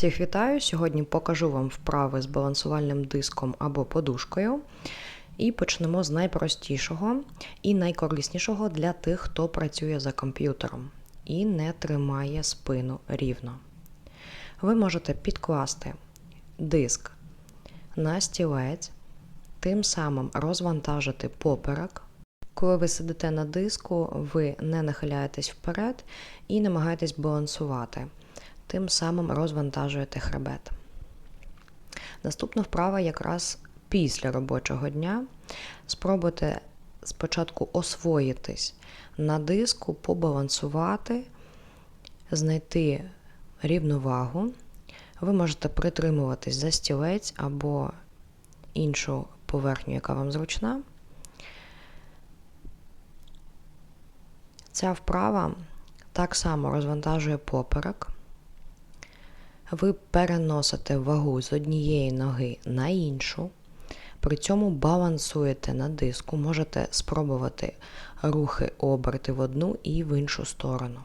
Всіх вітаю! Сьогодні покажу вам вправи з балансувальним диском або подушкою. І почнемо з найпростішого і найкориснішого для тих, хто працює за комп'ютером і не тримає спину рівно. Ви можете підкласти диск на стілець, тим самим розвантажити поперек. Коли ви сидите на диску, ви не нахиляєтесь вперед і намагаєтесь балансувати тим самим розвантажуєте хребет. Наступна вправа якраз після робочого дня. Спробуйте спочатку освоїтись на диску, побалансувати, знайти рівновагу. Ви можете притримуватись за стілець або іншу поверхню, яка вам зручна. Ця вправа так само розвантажує поперек ви переносите вагу з однієї ноги на іншу, при цьому балансуєте на диску, можете спробувати рухи оберти в одну і в іншу сторону.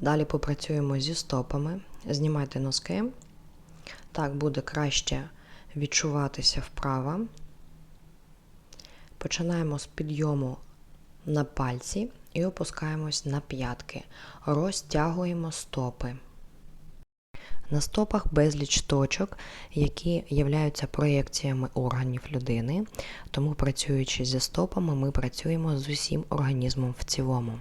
Далі попрацюємо зі стопами, знімайте носки. Так буде краще відчуватися вправа. Починаємо з підйому на пальці і опускаємось на п'ятки. Розтягуємо стопи. На стопах безліч точок, які являються проєкціями органів людини, тому працюючи зі стопами, ми працюємо з усім організмом в цілому.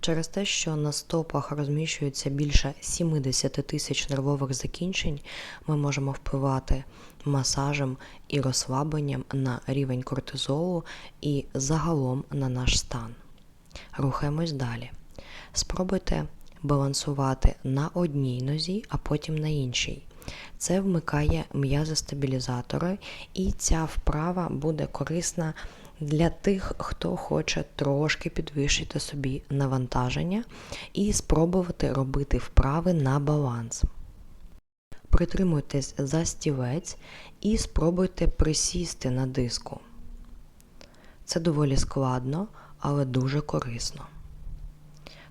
Через те, що на стопах розміщується більше 70 тисяч нервових закінчень, ми можемо впливати масажем і розслабленням на рівень кортизолу і загалом на наш стан. Рухаємось далі. Спробуйте балансувати на одній нозі, а потім на іншій. Це вмикає м'язостабілізатори, і ця вправа буде корисна для тих, хто хоче трошки підвищити собі навантаження і спробувати робити вправи на баланс. Притримуйтесь за стілець і спробуйте присісти на диску. Це доволі складно, але дуже корисно.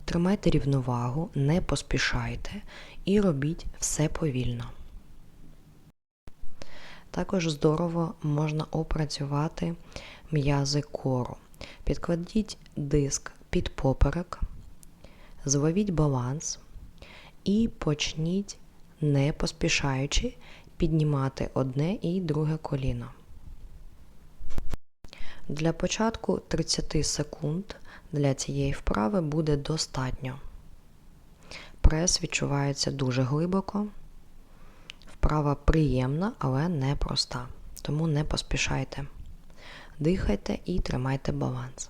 Тримайте рівновагу, не поспішайте і робіть все повільно. Також здорово можна опрацювати м'язи кору. Підкладіть диск під поперек, зловіть баланс і почніть, не поспішаючи, піднімати одне і друге коліно. Для початку 30 секунд для цієї вправи буде достатньо. Прес відчувається дуже глибоко. Вправа приємна, але не проста. Тому не поспішайте. Дихайте і тримайте баланс.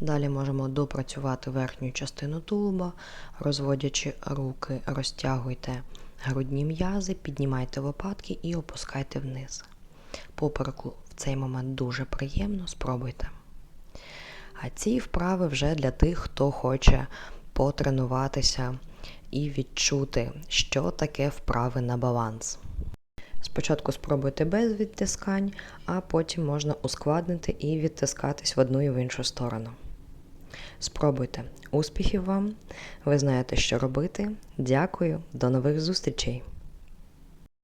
Далі можемо допрацювати верхню частину тулуба, розводячи руки, розтягуйте грудні м'язи, піднімайте лопатки і опускайте вниз. Попереку в цей момент дуже приємно, спробуйте. А ці вправи вже для тих, хто хоче потренуватися і відчути, що таке вправи на баланс. Спочатку спробуйте без відтискань, а потім можна ускладнити і відтискатись в одну і в іншу сторону. Спробуйте. Успіхів вам! Ви знаєте, що робити. Дякую, до нових зустрічей!